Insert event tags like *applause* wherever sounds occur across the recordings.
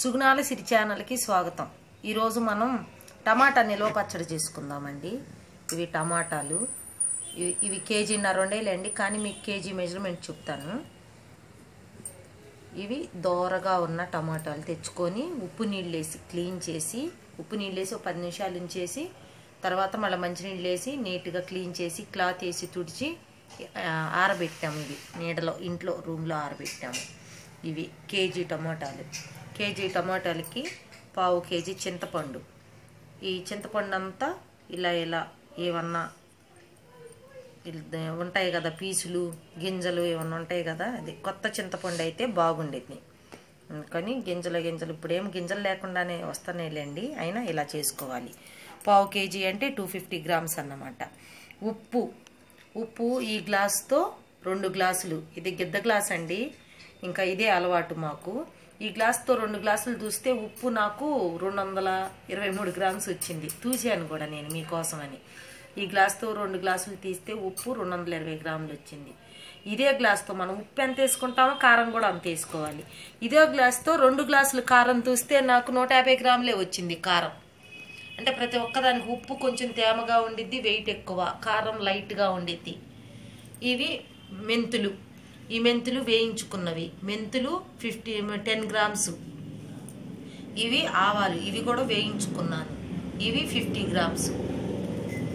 సుగుణాల సిరి ఛానల్కి స్వాగతం. ఈరోజు మనం టమాటా నిల్వ పచ్చడి చేసుకుందామండి. ఇవి టమాటాలు. ఇవి ఇవి కేజీన్నర ఉండేలేండి కానీ మీకు కేజీ మెజర్మెంట్ చెప్తాను. ఇవి దోరగా ఉన్న టమాటాలు తెచ్చుకొని ఉప్పు నీళ్ళు వేసి క్లీన్ చేసి ఉప్పు నీళ్ళు వేసి ఒక పది నిమిషాలు ఉంచేసి తర్వాత మళ్ళీ మంచినీళ్ళు వేసి నీట్గా క్లీన్ చేసి క్లాత్ వేసి తుడిచి ఆరబెట్టాము ఇవి. నీడలో ఇంట్లో రూమ్లో ఆరబెట్టాము. ఇవి కేజీ టమాటాలు. కేజీ టమాటాలకి పావు కేజీ చింతపండు. ఈ చింతపండు అంతా ఇలా ఇలా ఏమన్నా ఉంటాయి కదా పీసులు గింజలు ఏమన్నా ఉంటాయి కదా అది కొత్త చింతపండు అయితే బాగుండేది. కానీ గింజలు గింజలు ఇప్పుడేం గింజలు లేకుండానే వస్తానేలేండి. అయినా ఇలా చేసుకోవాలి. పావు కేజీ అంటే టూ ఫిఫ్టీ గ్రామ్స్ అన్నమాట. ఉప్పు ఉప్పు ఈ గ్లాస్తో రెండు గ్లాసులు. ఇది గిద్ద గ్లాస్ అండి ఇంకా ఇదే అలవాటు మాకు. ఈ గ్లాస్తో రెండు గ్లాసులు చూస్తే ఉప్పు నాకు రెండు వందల ఇరవై మూడు గ్రామ్స్ వచ్చింది. చూశాను కూడా నేను మీకోసమని. ఈ గ్లాస్తో రెండు గ్లాసులు తీస్తే ఉప్పు రెండు వందల ఇరవై గ్రాములు వచ్చింది. ఇదే గ్లాస్తో మనం ఉప్పు ఎంత వేసుకుంటామో కారం కూడా అంత వేసుకోవాలి. ఇదే గ్లాస్తో రెండు గ్లాసులు కారం చూస్తే నాకు నూట యాభై గ్రాములే వచ్చింది కారం. అంటే ప్రతి ఒక్కదానికి ఉప్పు కొంచెం తేమగా ఉండిద్ది వెయిట్ ఎక్కువ కారం లైట్గా ఉండిద్ది. ఇవి మెంతులు. ఈ మెంతులు వేయించుకున్నవి. మెంతులు ఫిఫ్టీ టెన్ గ్రామ్స్. ఇవి ఆవాలు. ఇవి కూడా వేయించుకున్నాను. ఇవి ఫిఫ్టీ గ్రామ్స్.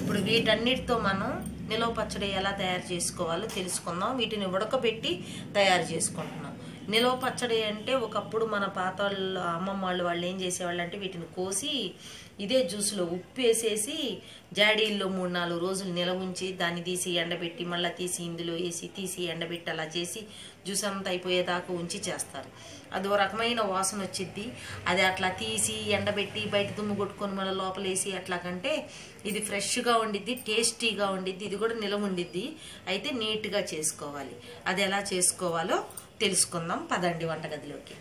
ఇప్పుడు వీటన్నిటితో మనం నిలవ పచ్చడి ఎలా తయారు చేసుకోవాలో తెలుసుకుందాం. వీటిని ఉడకబెట్టి తయారు చేసుకుంటున్నాం. నిలవ పచ్చడి అంటే ఒకప్పుడు మన పాత వాళ్ళు అమ్మమ్మ వాళ్ళు వాళ్ళు ఏం చేసేవాళ్ళు అంటే వీటిని కోసి ఇదే జ్యూస్లో ఉప్పు వేసేసి జాడీల్లో మూడు నాలుగు రోజులు నిలవ ఉంచి దాన్ని తీసి ఎండబెట్టి మళ్ళీ తీసి ఇందులో వేసి తీసి ఎండబెట్టి అలా చేసి జ్యూస్ అంతా అయిపోయేదాకా ఉంచి చేస్తారు. అది ఓ రకమైన వాసన వచ్చిద్ది. అది అట్లా తీసి ఎండబెట్టి బయట దుమ్ము కొట్టుకొని మళ్ళీ లోపలేసి అట్లా కంటే ఇది ఫ్రెష్గా ఉండిద్ది టేస్టీగా ఉండిద్ది ఇది కూడా నిలవ ఉండిద్ది అయితే నీట్గా చేసుకోవాలి. అది ఎలా చేసుకోవాలో తెలుసుకుందాం. పదండి వంటగదిలోకి.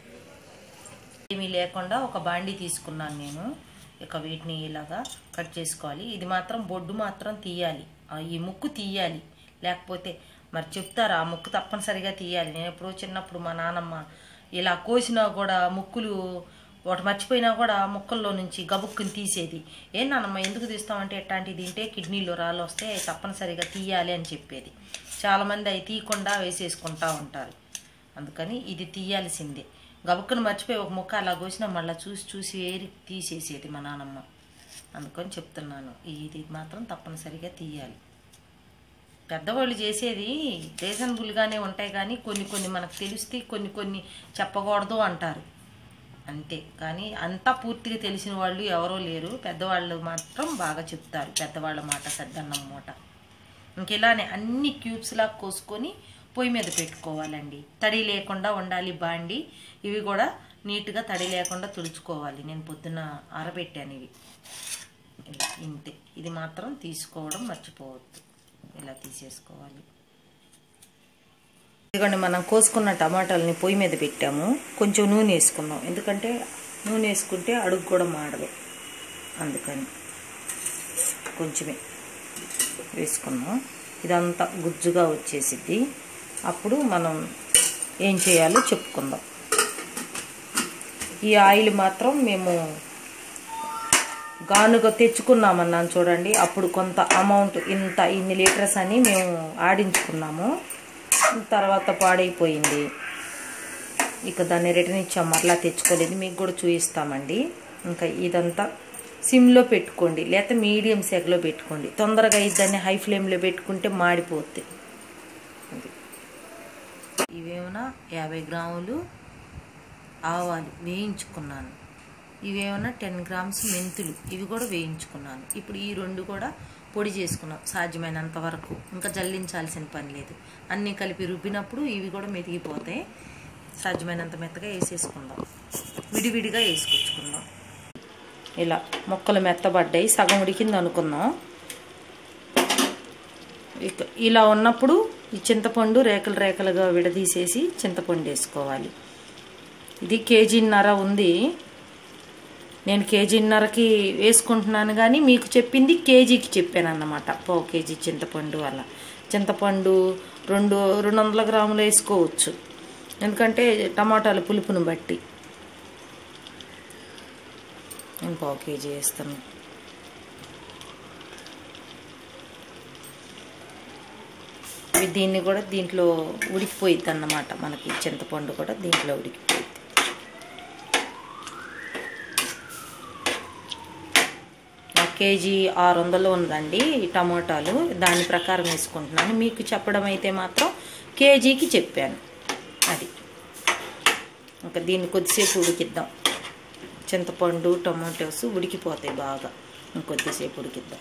ఏమీ లేకుండా ఒక బాండీ తీసుకున్నాను నేను. ఇక వీటిని ఇలాగా కట్ చేసుకోవాలి. ఇది మాత్రం బొడ్డు మాత్రం తీయాలి. ఈ ముక్కు తీయాలి. లేకపోతే మరి చెప్తారు ఆ ముక్కు తప్పనిసరిగా తీయాలి. నేను ఎప్పుడో చిన్నప్పుడు మా నాన్నమ్మ ఇలా కోసినా కూడా ముక్కులు ఒకటి మర్చిపోయినా కూడా ముక్కల్లో నుంచి గబుక్కుని తీసేది. ఏం నాన్నమ్మ ఎందుకు తీస్తామంటే ఎట్లాంటిది? తింటే కిడ్నీలో రాళ్ళు వస్తే తప్పనిసరిగా తీయాలి అని చెప్పేది. చాలామంది అవి తీయకుండా వేసేసుకుంటా ఉంటారు. అందుకని ఇది తీయాల్సిందే. గబుక్కును మర్చిపోయి ఒక ముక్క అలా కోసినా మళ్ళీ చూసి చూసి ఏరి తీసేసేది మా నాన్నమ్మ అందుకని చెప్తున్నాను ఇది మాత్రం తప్పనిసరిగా తీయాలి. పెద్దవాళ్ళు చేసేది రీజనబుల్గానే ఉంటాయి కానీ కొన్ని కొన్ని మనకు తెలిస్తే కొన్ని కొన్ని చెప్పకూడదు అంటారు. అంతే. కానీ అంతా పూర్తిగా తెలిసిన వాళ్ళు ఎవరో లేరు. పెద్దవాళ్ళు మాత్రం బాగా చెప్తారు. పెద్దవాళ్ళ మాట సద్దన్నం మూట. ఇంకెలానే అన్ని క్యూబ్స్లా కోసుకొని పొయ్యి మీద పెట్టుకోవాలండి. తడి లేకుండా ఉండాలి బాండి. ఇవి కూడా నీట్గా తడి లేకుండా తుడుచుకోవాలి. నేను పొద్దున ఆరబెట్టాను ఇవి. ఇంతే. ఇది మాత్రం తీసుకోవడం మర్చిపోవద్దు. ఇలా తీసేసుకోవాలి. ఇదిగోండి మనం కోసుకున్న టమాటాలని పొయ్యి మీద పెట్టాము. కొంచెం నూనె వేసుకున్నాం ఎందుకంటే నూనె వేసుకుంటే అడుగు కూడా మాడదు. అందుకని కొంచెమే వేసుకున్నాం. ఇదంతా గుజ్జుగా వచ్చేసిద్ది. అప్పుడు మనం ఏం చేయాలో చెప్పుకుందాం. ఈ ఆయిల్ మాత్రం మేము గానుగ తెచ్చుకున్నామన్నాను చూడండి. అప్పుడు కొంత అమౌంట్ ఇంత ఇన్ని లీటర్స్ అని మేము ఆడించుకున్నాము. తర్వాత పాడైపోయింది. ఇక దాన్ని రిటర్న్ ఇచ్చాము మరలా తెచ్చుకోలేదు. మీకు కూడా చూపిస్తామండి. ఇంకా ఇదంతా సిమ్లో పెట్టుకోండి. లేకపోతే మీడియం సెగలో పెట్టుకోండి. తొందరగా దాన్ని హై ఫ్లేమ్లో పెట్టుకుంటే మాడిపోతుంది ఇవేమైనా యాభై గ్రాములు ఆవాలు వేయించుకున్నాను. ఇవేమైనా టెన్ గ్రామ్స్ మెంతులు ఇవి కూడా వేయించుకున్నాను. ఇప్పుడు ఈ రెండు కూడా పొడి చేసుకున్నాం సాధ్యమైనంత వరకు. ఇంకా జల్లించాల్సిన పని లేదు. అన్నీ కలిపి రుబ్బినప్పుడు ఇవి కూడా మెదిగిపోతాయి సాధ్యమైనంత మెత్తగా వేసేసుకుందాం. విడివిడిగా వేసుకొచ్చుకుందాం. ఇలా మొక్కలు మెత్తబడ్డాయి. సగం ఉడికింది అనుకుందాం ఇక ఇలా ఉన్నప్పుడు ఈ చింతపండు రేకలు రేకలుగా విడదీసేసి చింతపండు వేసుకోవాలి. ఇది కేజీన్నర ఉంది. నేను కేజీన్నరకి వేసుకుంటున్నాను కానీ మీకు చెప్పింది కేజీకి చెప్పాను అన్నమాట పావు కేజీ చింతపండు అలా. చింతపండు రెండు రెండు వందల గ్రాములు వేసుకోవచ్చు. ఎందుకంటే టమాటాల పులుపును బట్టి. నేను పావు కేజీ వేస్తాను. మరి దీన్ని కూడా దీంట్లో ఉడికిపోయిద్ది అన్నమాట మనకి చింతపండు కూడా దీంట్లో ఉడికిపోయింది ఒక కేజీ ఆరు వందలు ఉందండి టమోటాలు. దాని ప్రకారం వేసుకుంటున్నాను. మీకు చెప్పడం అయితే మాత్రం కేజీకి చెప్పాను. అది. ఇంకా దీన్ని కొద్దిసేపు ఉడికిద్దాం. చింతపండు టమాటోస్ ఉడికిపోతాయి బాగా. ఇంకొద్దిసేపు ఉడికిద్దాం.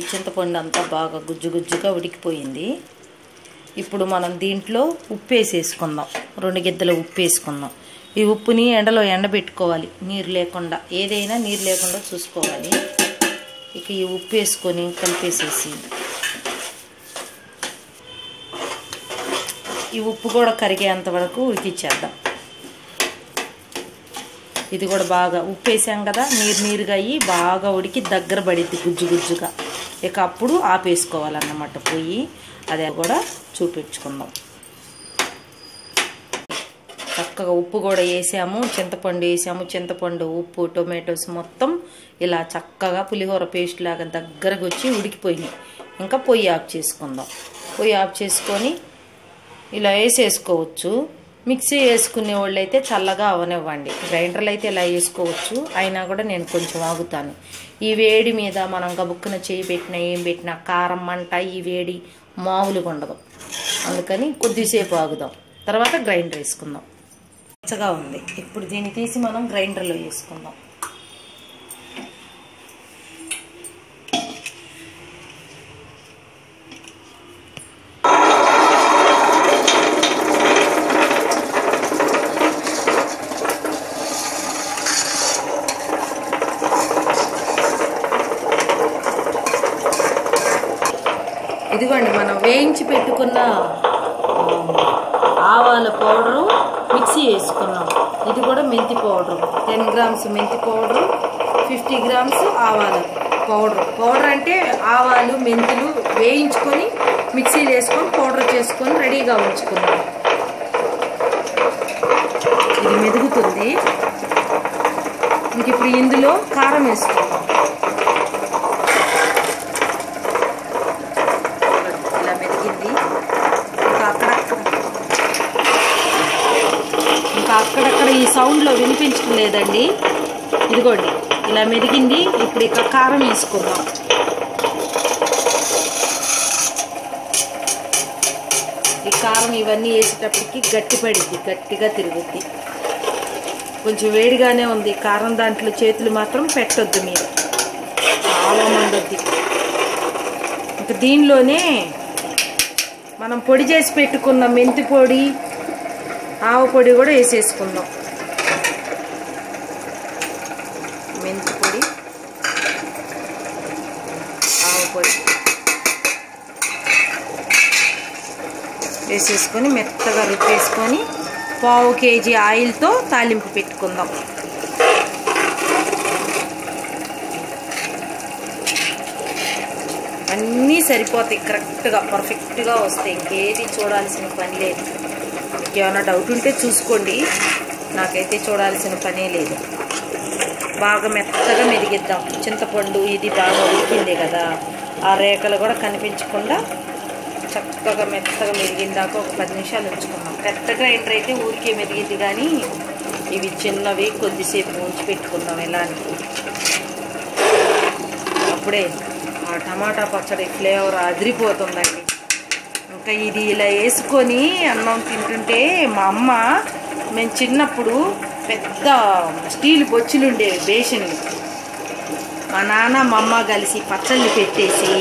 చింతపండు అంతా బాగా గుజ్జు గుజ్జుగా ఉడికిపోయింది. ఇప్పుడు మనం దీంట్లో ఉప్పు వేసేసుకుందాం. రెండు గిద్దల ఉప్పు వేసుకుందాం. ఈ ఉప్పుని ఎండలో ఎండబెట్టుకోవాలి. నీరు లేకుండా ఏదైనా నీరు లేకుండా చూసుకోవాలి. ఇక ఈ ఉప్పు వేసుకొని కలిపేసేసి. ఈ ఉప్పు కూడా కరిగేంత వరకు ఉడికిచ్చేద్దాం. ఇది కూడా బాగా ఉప్పు వేసాం కదా నీరు నీరుగా అయ్యి బాగా ఉడికి దగ్గర పడిద్ది గుజ్జు గుజ్జుగా. ఇక అప్పుడు ఆపేసుకోవాలన్నమాట పొయ్యి. అదే కూడా చూపించుకుందాం. చక్కగా ఉప్పు కూడా వేసాము చింతపండు వేసాము. చింతపండు ఉప్పు టొమాటోస్ మొత్తం ఇలా చక్కగా పులిహోర పేస్ట్ లాగా దగ్గరకు వచ్చి ఉడికిపోయినాయి. ఇంకా పొయ్యి ఆఫ్ చేసుకుందాం. పొయ్యి ఆఫ్ చేసుకొని ఇలా వేసేసుకోవచ్చు. మిక్సీ వేసుకునే వాళ్ళు అయితే చల్లగా అవనివ్వండి. గ్రైండర్లు అయితే ఇలా వేసుకోవచ్చు? అయినా కూడా నేను కొంచెం ఆగుతాను. ఈ వేడి మీద మనం గబుక్కున చేయి పెట్టినా ఏం పెట్టినా కారం మంట ఈ వేడి మామూలుగా ఉండదు. అందుకని కొద్దిసేపు ఆగుదాం. తర్వాత గ్రైండర్ వేసుకుందాం. పచ్చగా ఉంది. ఇప్పుడు దీన్ని తీసి మనం గ్రైండర్లో వేసుకుందాం ఇదిగోండి మనం వేయించి పెట్టుకున్న ఆవాల పౌడరు మిక్సీ వేసుకున్నాం. ఇది కూడా మెంతి పౌడరు. టెన్ గ్రామ్స్ మెంతి పౌడరు ఫిఫ్టీ గ్రామ్స్ ఆవాల పౌడర్. పౌడర్ అంటే ఆవాలు మెంతులు వేయించుకొని మిక్సీలో వేసుకొని పౌడర్ చేసుకొని రెడీగా ఉంచుకున్నాం. ఇది మెదుగుతుంది. ఇంక ఇప్పుడు ఇందులో కారం వేసుకుంటాం ఇలా మెదిగింది ఇంకా అక్కడక్కడ ఇంకా అక్కడక్కడ ఈ సౌండ్లో వినిపించలేదండి ఇదిగోండి ఇలా మెరిగింది. ఇప్పుడు ఇక కారం వేసుకుందాం. ఈ కారం ఇవన్నీ వేసేటప్పటికి గట్టిపడిద్ది గట్టిగా తిరుగుద్ది. కొంచెం వేడిగానే ఉంది. కారం దాంట్లో చేతులు మాత్రం పెట్టొద్దు మీరు. చాలా మండొద్ది ఇంకా దీనిలోనే మనం పొడి చేసి పెట్టుకున్న మెంతి పొడి ఆవు పొడి కూడా వేసేసుకుందాం మెంతి పొడి ఆవు పొడి వేసేసుకొని మెత్తగా రుబ్బేసుకొని పావు కేజీ ఆయిల్తో తాలింపు పెట్టుకుందాం. అన్నీ సరిపోతాయి కరెక్ట్గా పర్ఫెక్ట్గా వస్తాయి. ఇంకేది చూడాల్సిన పని లేదు. ఏమైనా డౌట్ ఉంటే చూసుకోండి. నాకైతే చూడాల్సిన పనే లేదు. బాగా మెత్తగా మెదిగిద్దాం చింతపండు ఇది బాగా ఉడికిందే కదా ఆ రేఖలు కూడా కనిపించకుండా చక్కగా మెత్తగా మెదిగిందాక ఒక పది నిమిషాలు ఉంచుకున్నాం పెద్ద గ్రైండర్ అయితే ఊరికే మెరిగింది కానీ ఇవి చిన్నవి కొద్దిసేపు ఉంచి పెట్టుకుందాం. ఇలాంటి అని అప్పుడే ఆ టమాటా పచ్చడి ఫ్లేవర్ అదిరిపోతుందండి. ఇంకా ఇది ఇలా వేసుకొని అన్నం తింటుంటే మా అమ్మ మేము చిన్నప్పుడు పెద్ద స్టీల్ బొచ్చులు ఉండేవి బేషన్లు. మా నాన్న మా అమ్మ కలిసి పచ్చళ్ళు పెట్టేసి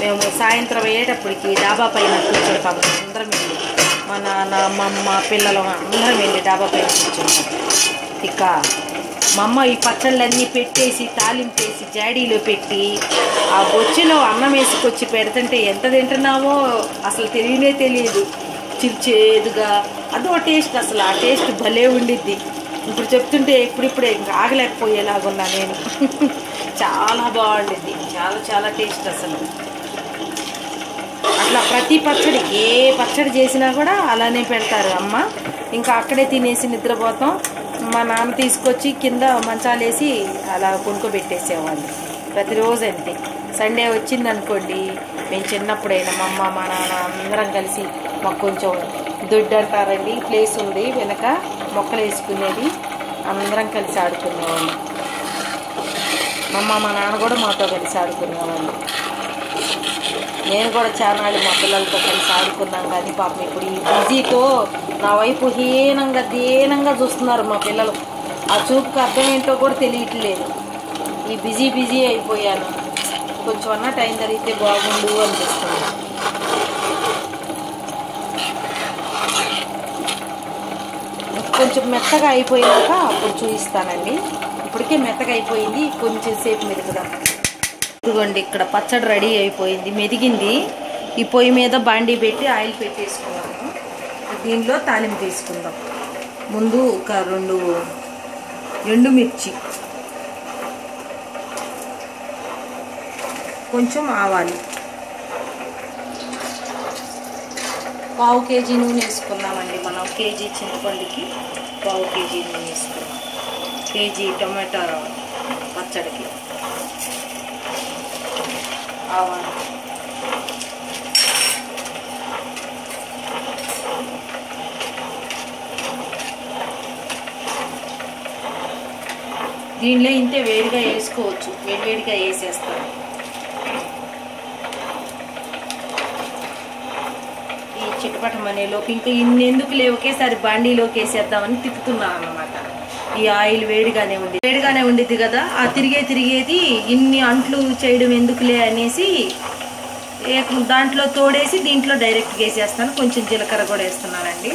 మేము సాయంత్రం అయ్యేటప్పటికి డాబా పైన కూర్చుంటాము అందరం వెళ్ళి మా నాన్న మా అమ్మ పిల్లలు అందరం వెళ్ళి డాబా పైన కూర్చుంటాం ఇక మా అమ్మ ఈ పచ్చళ్ళన్నీ పెట్టేసి తాలింపేసి జాడీలో పెట్టి ఆ బొచ్చులో అన్నం వేసుకొచ్చి పెడుతుంటే ఎంత తింటున్నామో అసలు తెలియనే తెలియదు. చిరుచేదుగా అదో టేస్ట్ అసలు ఆ టేస్ట్ భలే ఉండిద్ది. ఇప్పుడు చెప్తుంటే ఇప్పుడిప్పుడే ఇంకా ఆగలేకపోయేలాగున్నా నేను. *laughs* చాలా బాగుండిద్ది. చాలా చాలా టేస్ట్ అసలు. అట్లా ప్రతి పచ్చడి ఏ పచ్చడి చేసినా కూడా అలానే పెడతారు అమ్మ. ఇంకా అక్కడే తినేసి నిద్రపోతాం. మా నాన్న తీసుకొచ్చి కింద మంచాలేసి అలా కొనుక్కోబెట్టేసేవాళ్ళు. ప్రతిరోజు అంతే. సండే వచ్చిందనుకోండి మేము చిన్నప్పుడైనా మా అమ్మ మా నాన్న అందరం కలిసి మాకు కొంచెం దొడ్డు అంటారండి ప్లేస్ ఉంది వెనక మొక్కలు వేసుకునేది. అందరం కలిసి ఆడుకునేవాళ్ళు. మా అమ్మ మా నాన్న కూడా మాతో కలిసి ఆడుకునేవాళ్ళు. నేను కూడా చానాళ్ళు మా పిల్లలతో కలిసి ఆడుకున్నాం కానీ పాపం ఇప్పుడు ఈ బిజీతో నా వైపు హీనంగా దీనంగా చూస్తున్నారు మా పిల్లలు. ఆ చూపుకి అర్థం ఏంటో కూడా తెలియట్లేదు. ఈ బిజీ బిజీ అయిపోయాను. కొంచెం అన్నా టైం జరిగితే బాగుండు అనిపిస్తుంది. కొంచెం మెత్తగా అయిపోయాక అప్పుడు చూపిస్తానండి. ఇప్పటికే మెత్తగా అయిపోయింది. కొంచెం సేపు మెరుగుదాం ఇదిగోండి ఇక్కడ పచ్చడి రెడీ అయిపోయింది మెదిగింది. ఈ పొయ్యి మీద బాండీ పెట్టి ఆయిల్ పెట్టేసుకున్నాము దీనిలో తాలింపు తీసుకుందాం. ముందు ఒక రెండు ఎండుమిర్చి కొంచెం ఆవాలి. పావు కేజీ నూనె వేసుకున్నామండి మనం. కేజీ చింతపండుకి పావు కేజీ నూనె వేసుకున్నాం కేజీ టొమాటో పచ్చడికి. ఆవాలు దీనిలో ఇంతే వేడిగా వేసుకోవచ్చు. వేడివేడిగా వేసేస్తాను. ఈ చిటపటమనేలోకి ఇంకా ఇన్ని ఎందుకు లేవు ఒకేసారి బండిలోకి వేసేద్దామని తిప్పుతున్నాను అన్నమాట. ఈ ఆయిల్ వేడిగానే ఉంది వేడిగానే ఉండిద్ది కదా ఆ తిరిగే తిరిగేది ఇన్ని అంట్లు చేయడం ఎందుకులే అనేసి దాంట్లో తోడేసి దీంట్లో డైరెక్ట్గా వేసేస్తాను కొంచెం జీలకర్ర కూడా వేస్తున్నానండి.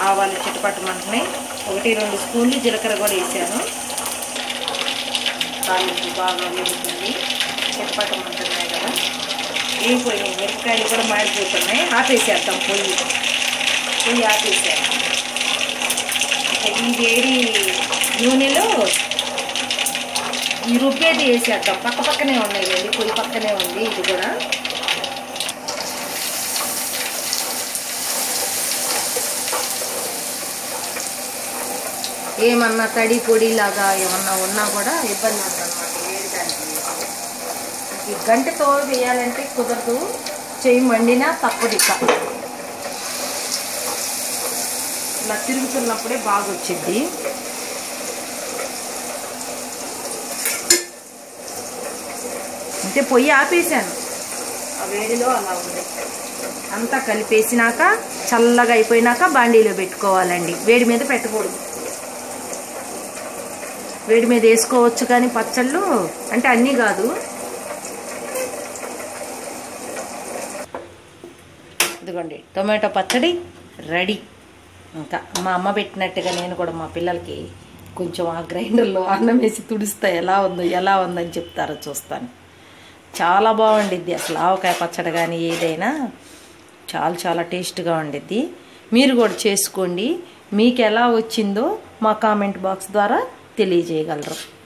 ఆవాలు చిటపట్టమంటున్నాయి ఒకటి రెండు స్పూన్లు జీలకర్ర కూడా వేసాను. తాలింపు బాగా వేగుతుంది. చిటపట్టమంటున్నాయి కదా. ఏం వేగిపోయినాయి మిరపకాయలు కూడా మాడిపోతున్నాయి. ఆపేసేద్దాం పొయ్యి. పొయ్యి ఆపేసేద్దాం. ఈ వేడి నూనెలో ఈ రుబ్బేది వేసేద్దాం. పక్క పక్కనే ఉన్నాయి పొయ్యి పక్కనే ఉంది ఇది కూడా. ఏమన్నా తడి పొడి లాగా ఏమన్నా ఉన్నా కూడా ఇబ్బంది ఉందన్నమాట వేయడానికి. ఈ గంటతో వేయాలంటే కుదరదు. చెయ్యి మండినా తప్పదు ఇక. ఇలా తిరుగుతున్నప్పుడే బాగా వచ్చింది అంటే పొయ్యి ఆపేసాను ఆ వేడిలో అలా ఉంది. అంతా కలిపేసినాక చల్లగా అయిపోయినాక బాండీలో పెట్టుకోవాలండి. వేడి మీద పెట్టకూడదు. వేడి మీద వేసుకోవచ్చు కానీ పచ్చళ్ళు అంటే అన్నీ కాదు. ఇదిగోండి టొమాటో పచ్చడి రెడీ. ఇంకా మా అమ్మ పెట్టినట్టుగా నేను కూడా మా పిల్లలకి కొంచెం ఆ గ్రైండర్లో అన్నం వేసి తుడిస్తా ఎలా ఉందో ఎలా ఉందని చెప్తారో చూస్తాను. చాలా బాగుండిద్ది అసలు ఆవకాయ పచ్చడి కానీ ఏదైనా. చాలా చాలా టేస్ట్గా ఉండిద్ది. మీరు కూడా చేసుకోండి. మీకు ఎలా వచ్చిందో మా కామెంట్ బాక్స్ ద్వారా తెలియజేయగలరు.